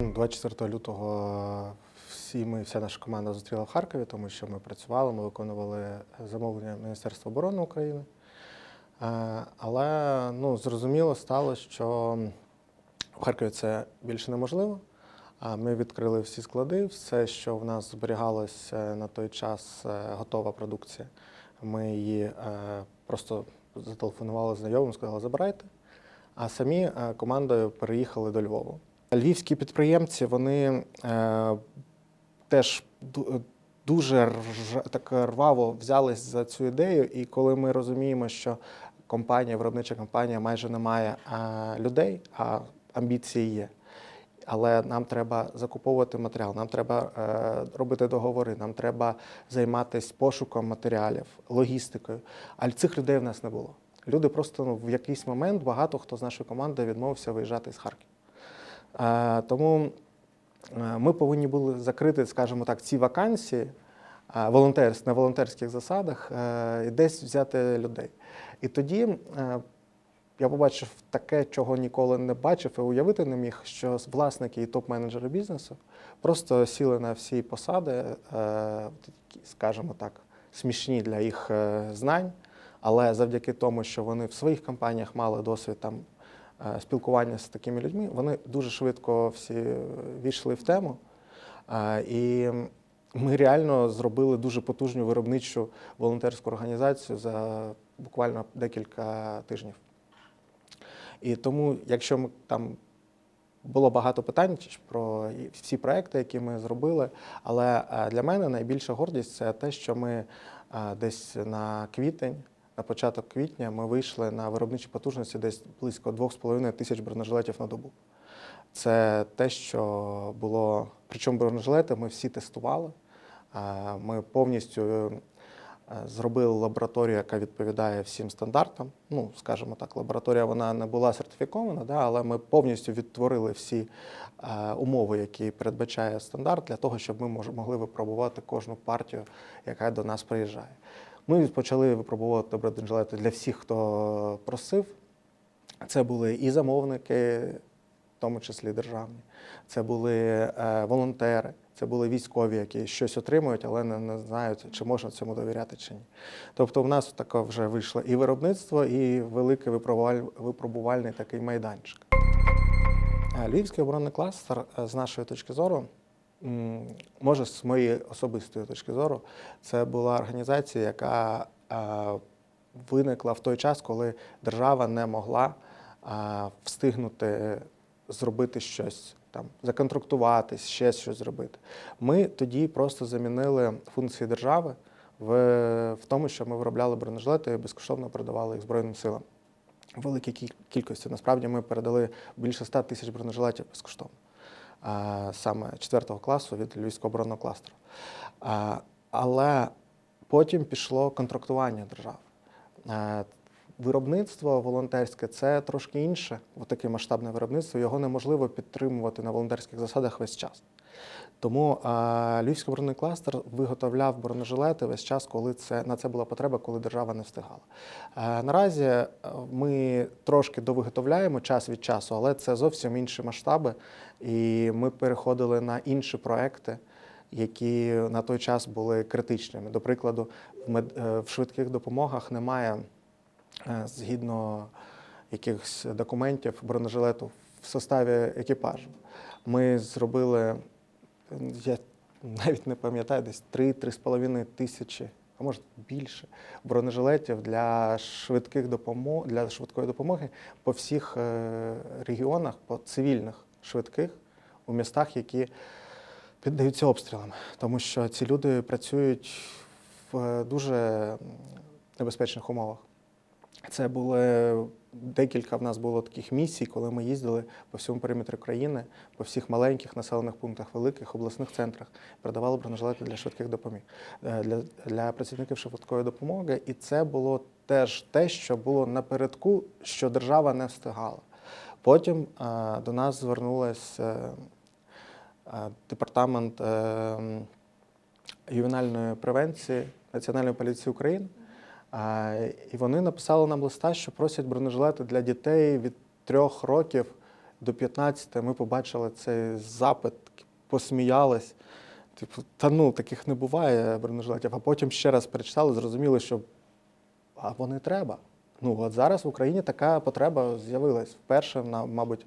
24 лютого всі ми, вся наша команда зустріла в Харкові, тому що ми працювали, ми виконували замовлення Міністерства оборони України. Е, Але ну, зрозуміло стало, що в Харкові це більше неможливо. Ми відкрили всі склади, все, що в нас зберігалося на той час, е, готова продукція. Ми її е, просто зателефонували знайомим, сказали, забирайте. А самі командою переїхали до Львова. Львівські підприємці вони е, теж дуже так рваво взялись за цю ідею. І коли ми розуміємо, що компанія, виробнича компанія майже не має е, людей, а амбіції є. Але нам треба закуповувати матеріал, нам треба е, робити договори, нам треба займатися пошуком матеріалів, логістикою. А цих людей в нас не було. Люди просто ну, в якийсь момент багато хто з нашої команди відмовився виїжджати з Харкова. Тому ми повинні були закрити, скажімо так, ці вакансії е, на волонтерських засадах е, і десь взяти людей. І тоді е, я побачив таке, чого ніколи не бачив і уявити не міг, що власники і топ-менеджери бізнесу просто сіли на всі посади, е, скажімо так, смішні для їх знань, але завдяки тому, що вони в своїх компаніях мали досвід там спілкування з такими людьми, вони дуже швидко всі війшли в тему. Е, І ми реально зробили дуже потужну виробничу волонтерську організацію за буквально декілька тижнів. І тому, якщо ми там було багато питань про всі проекти, які ми зробили, але е, для мене найбільша гордість це те, що ми е, десь на квітень, на початок квітня, ми вийшли на виробничі потужності десь близько 2,5 тисяч бронежилетів на добу. Це те, що було. Причому бронежилети ми всі тестували. Е, Ми повністю е, зробили лабораторію, яка відповідає всім стандартам. Ну, скажімо так, лабораторія вона не була сертифікована, да, але ми повністю відтворили всі е, умови, які передбачає стандарт, для того, щоб ми могли випробувати кожну партію, яка до нас приїжджає. Ми почали випробовувати бронежилети для всіх, хто просив. Це були і замовники, в тому числі державні, це були е, волонтери, це були військові, які щось отримують, але не, не знають, чи можна цьому довіряти чи ні. Тобто, в нас таке вже вийшло і виробництво, і великий випробуваль- випробувальний такий майданчик. Е, Львівський оборонний кластер, е, з нашої точки зору, може, з моєї особистої точки зору, це була організація, яка виникла в той час, коли держава не могла встигнути зробити щось, там, законтрактуватись, ще щось зробити. Ми тоді просто замінили функції держави в, в тому, що ми виробляли бронежилети і безкоштовно продавали їх Збройним силам. Великій кіль- кількості. Насправді ми передали більше 100 тисяч бронежилетів безкоштовно. Саме 4 класу від Львівського оборонного кластеру. Але потім пішло контрактування держави. Виробництво волонтерське це трошки інше, таке масштабне виробництво. Його неможливо підтримувати на волонтерських засадах весь час. Тому е, Львівський оборонний кластер виготовляв бронежилети весь час, коли це на це була потреба, коли держава не встигала. Е, наразі ми трошки довиготовляємо час від часу, але це зовсім інші масштаби, і ми переходили на інші проекти. Які на той час були критичними. До прикладу, в, е, швидких допомогах немає згідно якихось документів бронежилету в составі екіпажу. Ми зробили, я навіть не пам'ятаю, десь 3-3,5 тисячі, а може більше, бронежилетів для швидких допомог, для швидкої допомоги по всіх е, регіонах, по цивільних швидких у містах, які піддаються обстрілам, тому що ці люди працюють в е, дуже небезпечних умовах. Це були декілька в нас було таких місій, коли ми їздили по всьому периметрі країни, по всіх маленьких населених пунктах, великих обласних центрах, продавали бронежилети для швидких допоміг е, для, для працівників швидкої допомоги. І це було теж те, що було напередку, що держава не встигала. Потім е, до нас звернулася е, департамент е, ювенальної превенції Національної поліції України. І вони написали нам листа, що просять бронежилети для дітей від трьох років до 15 ми побачили цей запит, посміялись. Типу, та ну таких не буває бронежилетів. А потім ще раз перечитали, зрозуміли, що а вони треба. Ну от зараз в Україні така потреба з'явилась. Вперше, мабуть,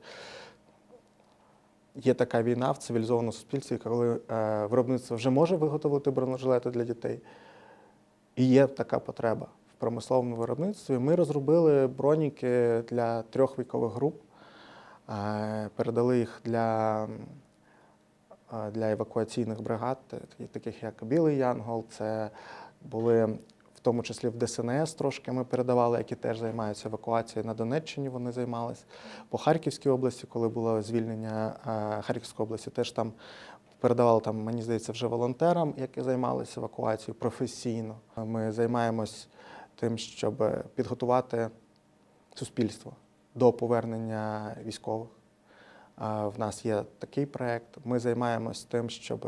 є така війна в цивілізованому суспільстві, коли е, виробництво вже може виготовити бронежилети для дітей. І є така потреба в промисловому виробництві. Ми розробили броніки для трьох вікових груп, е, передали їх для, е, для евакуаційних бригад, таких як Білий Янгол. Це були в тому числі в ДСНС трошки ми передавали, які теж займаються евакуацією на Донеччині. Вони займались. По Харківській області, коли було звільнення е, Харківської області, теж там передавали там, мені здається, вже волонтерам, які займалися евакуацією професійно. Ми займаємось тим, щоб підготувати суспільство до повернення військових. В нас є такий проєкт. Ми займаємось тим, щоб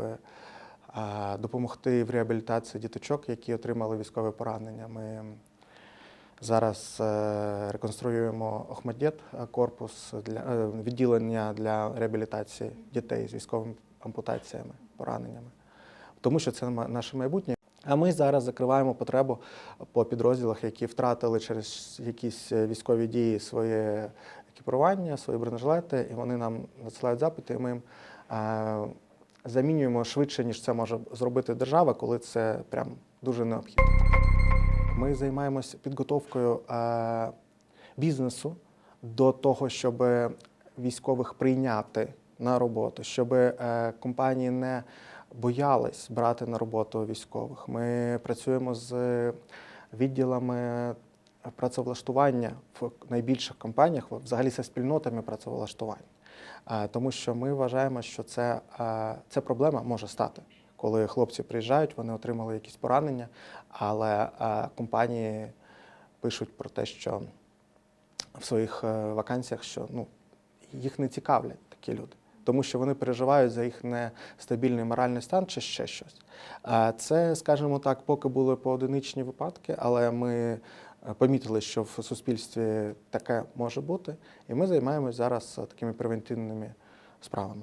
допомогти в реабілітації діточок, які отримали військове поранення. Ми зараз е, реконструюємо Охмадєт е, корпус для е, відділення для реабілітації дітей з військовими ампутаціями, пораненнями, тому що це наше майбутнє. А ми зараз закриваємо потребу по підрозділах, які втратили через якісь е, військові дії своє екіпірування, свої бронежилети, і вони нам надсилають запити, і ми їм е, замінюємо швидше, ніж це може зробити держава, коли це прям дуже необхідно. Ми займаємося підготовкою е, бізнесу до того, щоб військових прийняти на роботу, щоб е, компанії не боялись брати на роботу військових. Ми працюємо з відділами працевлаштування в найбільших компаніях, взагалі зі спільнотами працевлаштування. Е, Тому що ми вважаємо, що це, е, це проблема може стати, коли хлопці приїжджають, вони отримали якісь поранення, але компанії пишуть про те, що в своїх вакансіях, що ну, їх не цікавлять такі люди, тому що вони переживають за їх нестабільний моральний стан чи ще щось. Це, скажімо так, поки були поодиничні випадки, але ми е, помітили, що в суспільстві таке може бути, і ми займаємось зараз е, такими превентивними справами.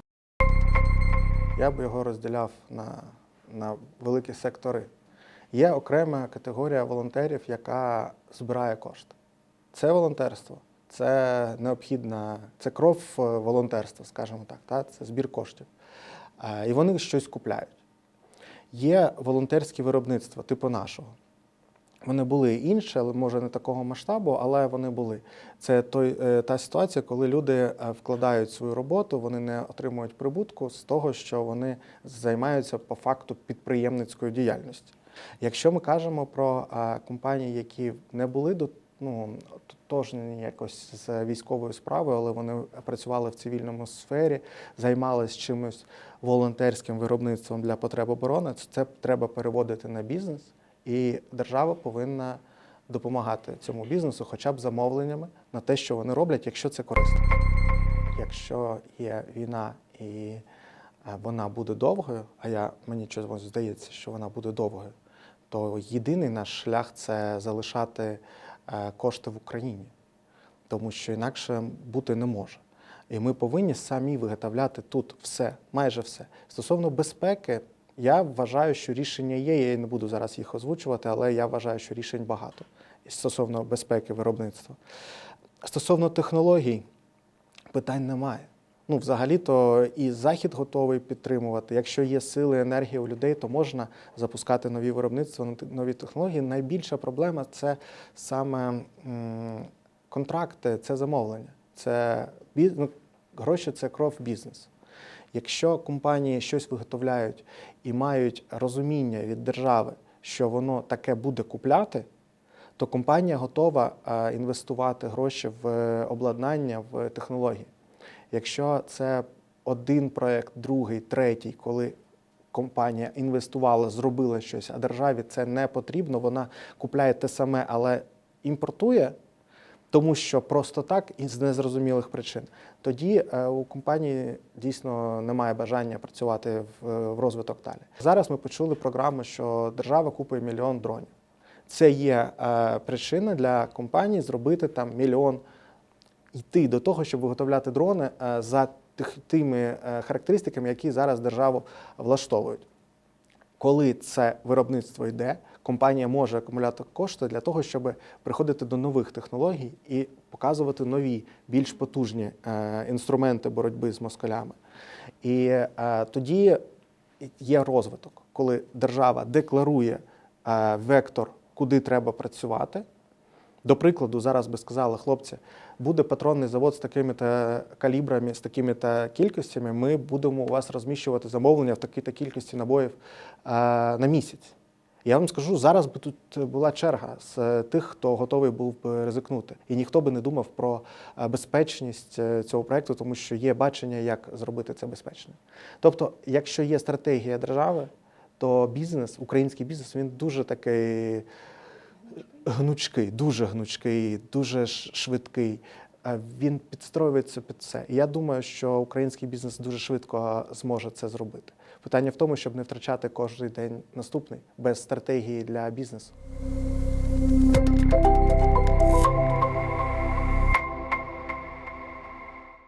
Я б його розділяв на, на великі сектори. Є окрема категорія волонтерів, яка збирає кошти. Це волонтерство, це необхідна, це кров е, волонтерства, скажімо так, та? це збір коштів. Е, І вони щось купляють. Є волонтерські виробництва, типу нашого. Вони були інші, але може не такого масштабу, але вони були. Це той, е, та ситуація, коли люди вкладають свою роботу, вони не отримують прибутку з того, що вони займаються по факту підприємницькою діяльністю. Якщо ми кажемо про компанії, які не були до ну, тотожні якось з військовою справою, але вони працювали в цивільному сфері, займалися чимось волонтерським виробництвом для потреб оборони, це- треба переводити на бізнес, і держава повинна допомагати цьому бізнесу, хоча б замовленнями на те, що вони роблять, якщо це корисно. Якщо є війна і вона буде довгою, а я мені чогось здається, що вона буде довгою, то єдиний наш шлях це залишати кошти в Україні, тому що інакше бути не може. І ми повинні самі виготовляти тут все, майже все. Стосовно безпеки, я вважаю, що рішення є. Я не буду зараз їх озвучувати, але я вважаю, що рішень багато стосовно безпеки виробництва. Стосовно технологій, питань немає. Ну, взагалі-то і Захід готовий підтримувати. Якщо є сили, енергія у людей, то можна запускати нові виробництва, нові технології. Найбільша проблема це саме контракти, це замовлення. Це ну, гроші це кров бізнесу. Якщо компанії щось виготовляють і мають розуміння від держави, що воно таке буде купляти, то компанія готова е, інвестувати гроші в е, обладнання, в технології. Якщо це один проєкт, другий, третій, коли компанія інвестувала, зробила щось, а державі це не потрібно, вона купляє те саме, але імпортує, тому що просто так із незрозумілих причин, тоді е, у компанії дійсно немає бажання працювати в, в розвиток далі. Зараз ми почули програму, що держава купує мільйон дронів. Це є е, причина для компанії зробити там мільйон йти до того, щоб виготовляти дрони е, за тими е, характеристиками, які зараз державу влаштовують. Коли це виробництво йде, компанія може акумулювати кошти для того, щоб приходити до нових технологій і показувати нові, більш потужні е, інструменти боротьби з москалями. І тоді є розвиток, коли держава декларує вектор, куди треба працювати. До прикладу, зараз би сказали, хлопці, буде патронний завод з такими-то калібрами, з такими-то кількостями. Ми будемо у вас розміщувати замовлення в такій-то кількості набоїв е, на місяць. Я вам скажу, зараз би тут була черга з тих, хто готовий був би ризикнути. І ніхто би не думав про е, безпечність е, цього проекту, тому що є бачення, як зробити це безпечно. Тобто, якщо є стратегія держави, то бізнес, український бізнес, він дуже такий гнучкий, дуже гнучкий, дуже швидкий. Він підстроюється під це. Я думаю, що український бізнес дуже швидко зможе це зробити. Питання в тому, щоб не втрачати кожен день наступний без стратегії для бізнесу.